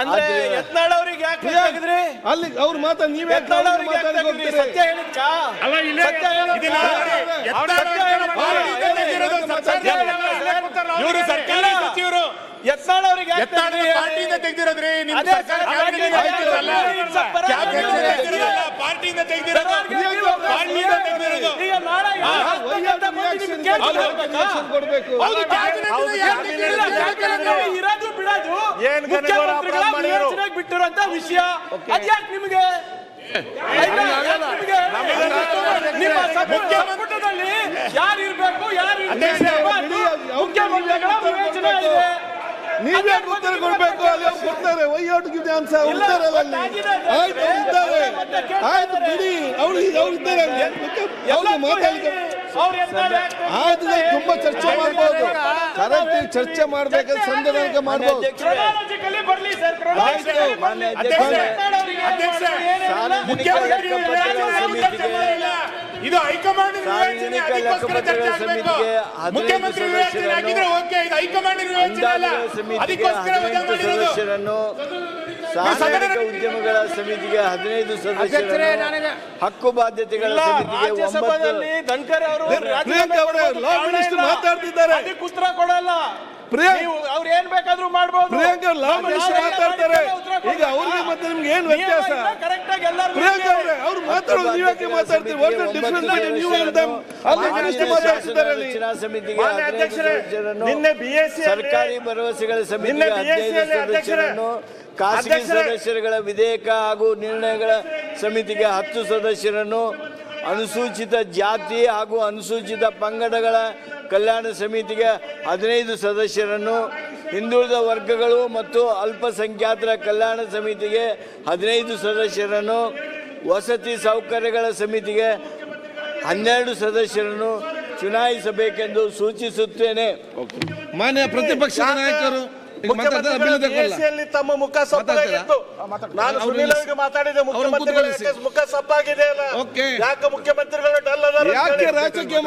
ಅಂದ್ರೆ ಯತ್ನಾಳ್ ಅವ್ರಿಗೆ ಯಾಕೆ ತೆಗೆದ್ರಿ ಅಲ್ಲಿ ಅವ್ರು ಮಾತ ನೀವೇ ಯತ್ನಾಳ್ ಅವ್ರಿಗೆ ಯಾಕೆ ತೆಗೆದ್ರಿ ಸತ್ಯ ಹೇಳಿದ್ಕ? ಅಲ್ಲ ಇಲ್ಲೇ ಸತ್ಯ ಹೇಳಿದ್ಕ? ಇದನ್ನ ಅವ್ರು ಸತ್ಯ ಹೇಳಿದ್ಕ? ಪಾರ್ಟಿಯಿಂದ? ಇವರು ಸರ್ಕಾರಿ. ಸಚಿವರು ಯತ್ನಾಳ್ ಅವ್ರಿಗೆ ತೆಗ್ದಿರೋದ್ರಿ? ಸರ್ಕಾರ ತೆಗೆದಿರೋದು? ತೆಗ್ದಿರೋದು? ಕೊಡ್ಬೇಕು. ಇರೋದು ಬಿಟ್ಟಿರೋಂತ ವಿಷಯ. ಅದ್ಯಾಕೆ ನಿಮಗೆ ಸಂಪುಟದಲ್ಲಿ ಯಾರು ಇರ್ಬೇಕು ಯಾರು ಇರ್ಬೇಕು ಮುಖ್ಯಮಂತ್ರಿಗಳ ವಿವೇಚನೆ ಇದೆ. ನೀವೇ ಉತ್ತರ ಕೊಡ್ಬೇಕು? ಅಲ್ಲಿ ಕೊಡ್ತಾರೆ. ಅದು. ಆಯ್ತು ಇದ್ದಾರೆ. ಆಯ್ತು. ಬಿಡಿ. ಅವ್ರು ಅವ್ರು ಇದ್ದಾರೆ ತುಂಬಾ ಚರ್ಚೆ ಮಾಡ್ಬೋದು. ಚರ್ಚೆ ಮಾಡಬೇಕು ವಿವೇಚನೆ ಚರ್ಚೆ ಇದು ಹೈಕಮಾಂಡ್ ಅದಕ್ಕೋಸ್ಕರ ಚರ್ಚೆ ಲೆಕ್ಕಪತ್ರಗಳ ಸಮಿತಿಗೆ ಮುಖ್ಯಮಂತ್ರಿ ಹೈಕಮಾಂಡ್ ಸಮಿತಿಗೆ ಸದಸ್ಯರನ್ನು ಸಾರ್ವಜನಿಕ ಉದ್ಯಮಗಳ ಸಮಿತಿಗೆ ಹದಿನೈದು ಸದಸ್ಯರು ಹಕ್ಕು ಬಾಧ್ಯತೆಗಳ ರಾಜ್ಯಸಭಾದಲ್ಲಿ ಧನ್ಕರ್ ಅವರು ಮಾತಾಡ್ತಿದ್ದಾರೆ. ಅದಕ್ಕೆ ಉತ್ತರ ಕೊಡಲ್ಲ. ಅವ್ರು ಏನ್ ಬೇಕಾದ್ರೂ ಮಾಡ್ಬೋದು. ಪ್ರಿಯಾಂಕಾ ಲಾ ಮಿನಿಸ್ಟರ್ ಮಾತಾಡ್ತಾರೆ. ಈಗ ಅವ್ರಿಗೆ ಮತ್ತೆ ನಿಮ್ಗೆ ಏನ್ ವ್ಯತ್ಯಾಸ? ಆಗಿ ಎಲ್ಲರೂ ಪ್ರಿಯಾಂಕಾ. ಅವರೇ ಅವ್ರು ಮಾತಾಡೋದು ನೀವು ಯಾಕೆ ಮಾತಾಡ್ತೀರಿ? ವಾಟ್ ಡಿಫ್ರೆನ್ಸ್ ಅಂಡ್ ದೆಮ್ ಅಲ್ಲಿ ಮಿನಿಸ್ಟರ್ ಮಾತಾಡ್ತಿದ್ದಾರೆ ಅಲ್ಲಿ. ಸಮಿತಿಗೆ ಮಾನ್ಯ ಅಧ್ಯಕ್ಷರೇ, ನಿನ್ನೆ ಬಿಎಸ್ಸಿ ಸರ್ಕಾರಿ ಭರವಸೆಗಳ ಸಮಿತಿಗೆ ನಿನ್ನೆ ಹದಿನೈದು BSc ಅಧ್ಯಕ್ಷರೇ, ಸದಸ್ಯರನ್ನು ಖಾಸಗಿ ಸದಸ್ಯರುಗಳ ವಿಧೇಯಕ ಹಾಗೂ ನಿರ್ಣಯಗಳ ಸಮಿತಿಗೆ ಹತ್ತು ಸದಸ್ಯರನ್ನು ಅನುಸೂಚಿತ ಜಾತಿ ಹಾಗೂ ಅನುಸೂಚಿತ ಪಂಗಡಗಳ ಕಲ್ಯಾಣ ಸಮಿತಿಗೆ ಹದಿನೈದು ಸದಸ್ಯರನ್ನು ಹಿಂದುಳಿದ ವರ್ಗಗಳು ಮತ್ತು ಅಲ್ಪಸಂಖ್ಯಾತರ ಕಲ್ಯಾಣ ಸಮಿತಿಗೆ ಹದಿನೈದು ಸದಸ್ಯರನ್ನು ವಸತಿ ಸೌಕರ್ಯಗಳ ಸಮಿತಿಗೆ ಹನ್ನೆರಡು ಸದಸ್ಯರನ್ನು ಚುನಾಯಿಸಬೇಕೆಂದು ಸೂಚಿಸುತ್ತೇನೆ. ಮಾನ್ಯ ಪ್ರತಿಪಕ್ಷ ನಾಯಕರು ಬಿಲ್ ತಮ್ಮ ಮುಖ ಸಪ್ಪಾಗಿತ್ತು ನಾನು ಸುನಿಲ್. ಅವರಿಗೆ ಮಾತಾಡಿದೆ ಮುಖ್ಯಮಂತ್ರಿಗಳ ಮುಖ ಸಪ್ಪಾಗಿದೆ ಅಲ್ಲ? ಯಾಕೆ ಮುಖ್ಯಮಂತ್ರಿಗಳು ಡಲ್ ಅದಾರ ಯಾಕೆ. ರಾಜಕೀಯ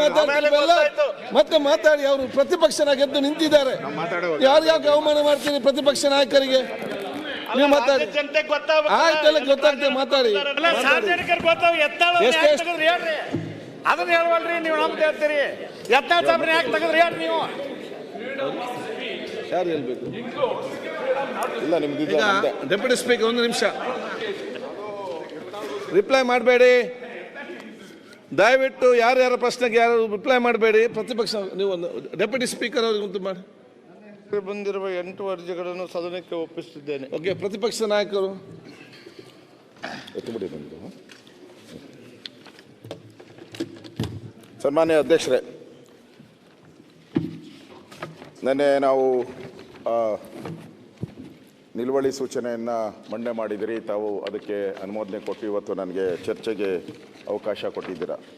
ಗೊತ್ತಾಯ್ತು. ಮತ್ತೆ ಮಾತಾಡಿ ಅವರು ಪ್ರತಿಪಕ್ಷನ ಗೆದ್ದು ನಿಂತಿದ್ದಾರೆ. ಯಾರು ಯಾಕೆ ಅವಮಾನ ಮಾಡ್ತೀರಿ ಪ್ರತಿಪಕ್ಷ ನಾಯಕರಿಗೆ? ನೀವು ಮಾತಾಡಿ. ಜನತೆಗೆ ಗೊತ್ತಾಗ್ಬೇಕು. ಆಯ್ತಲ್ಲ ಗೊತ್ತಾಗ್ತದೆ ಮಾತಾಡಿ. ಅಲ್ಲ, ಸಾರ್ವಜನಿಕರು ಗೊತ್ತಾವ ಎತ್ತಾಳ ಅದನ್ನ ಹೇಳುವಲ್ರಿ ನೀವು ನಮ್ದು ಹೇಳ್ತೀರಿ ಎತ್ತಾಳ ಸಾಬ್ರನ್ನ ಯಾಕೆ ತೆಗೆದ್ರಿ? ಹೇಳ್ರಿ ನೀವು. ಯಾರು ಹೇಳ್ಬೇಕು? ಇಲ್ಲ ನಿಮ್ದು ಈಗ ಡೆಪ್ಯೂಟಿ ಸ್ಪೀಕರ್ ಒಂದು ನಿಮಿಷ. ರಿಪ್ಲೈ ಮಾಡಬೇಡಿ. ದಯವಿಟ್ಟು ಯಾರ್ಯಾರ ಪ್ರಶ್ನೆಗೆ ಯಾರು ರಿಪ್ಲೈ ಮಾಡಬೇಡಿ. ಪ್ರತಿಪಕ್ಷ ನೀವು ಒಂದು ಡೆಪ್ಯೂಟಿ ಸ್ಪೀಕರ್ ಅವ್ರಿಗೆ ಒಂದು ಮಾಡಿ. ಬಂದಿರುವ ಎಂಟು ಅರ್ಜಿಗಳನ್ನು ಸದನಕ್ಕೆ ಒಪ್ಪಿಸುತ್ತಿದ್ದೇನೆ. ಓಕೆ ಪ್ರತಿಪಕ್ಷ ನಾಯಕರು. ಸನ್ಮಾನ್ಯ ಅಧ್ಯಕ್ಷರೇ ನಿನ್ನೆ ನಾವು ನಿಲುವಳಿ ಸೂಚನೆಯನ್ನು ಮಂಡನೆ ಮಾಡಿದಿರಿ. ತಾವು ಅದಕ್ಕೆ ಅನುಮೋದನೆ ಕೊಟ್ಟು ಇವತ್ತು ನನಗೆ ಚರ್ಚೆಗೆ ಅವಕಾಶ ಕೊಟ್ಟಿದ್ದೀರಾ.